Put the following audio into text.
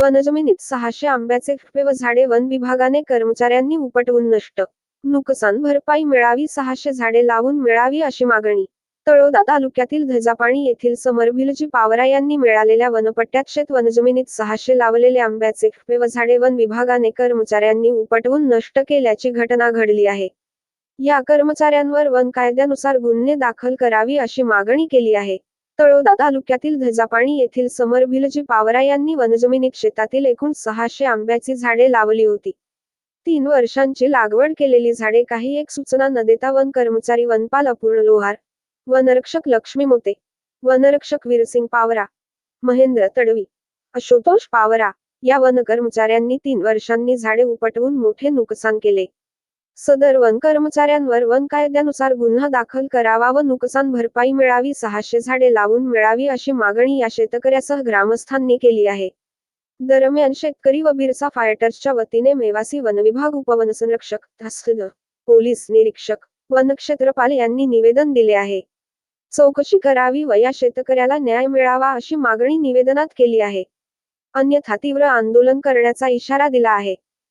वनजमिनीत सहाशे आंब्याचे फुले व झाडे वन विभागाने कर्मचाऱ्यांनी उपटवून नष्ट. नुकसान भरपाई मिळावी सहाशे झाडे लावून मिळावी अशी मागणी. तळोदा तालुक्यातील धजापाणी येथील समरभिलजी पावरा यांनी मिळालेल्या वनपट्ट्यात शेत वनजमिनीत सहाशे लावलेले आंब्याचे फुले व झाडे वन विभागाने कर्मचाऱ्यांनी उपटवून नष्ट केल्याची घटना घडली आहे. या कर्मचाऱ्यांवर वन कायद्यानुसार गुन्हे दाखल करावी अशी मागणी केली आहे. तळोदा तालुक्यातील धजापाणी येथील समर भिलजी पावरा यांनी वनजमिनीत शेतातील एकूण सहाशे आंब्याची झाडे लावली होती. तीन वर्षांची लागवड केलेली झाडे काही एक सूचना न देता वन कर्मचारी वनपाल अपूर्ण लोहार वनरक्षक लक्ष्मी मोते वनरक्षक वीरसिंग पावरा महेंद्र तडवी आशुतोष पावरा या वन कर्मचाऱ्यांनी तीन वर्षांनी झाडे उपटवून मोठे नुकसान केले. सदर वन कर्मचाऱ्यांवर वन कायद्यानुसार गुन्हा दाखल करावा व नुकसान भरपाई मिळावी सहाशे झाडे लावून मिळावी अशी मागणी या शेतकऱ्यासह ग्रामस्थांनी केली आहे. दरम्यान शेतकरी व बिरसा फायटर्सच्या वतीने मेवासी वनविभाग उपवनसंरक्षक तहसील पोलीस निरीक्षक वनक्षेत्रपाल यांनी निवेदन दिले आहे. चौकशी करावी व या शेतकऱ्याला न्याय मिळावा अशी मागणी निवेदनात केली आहे. अन्यथा तीव्र आंदोलन करण्याचा इशारा दिला आहे.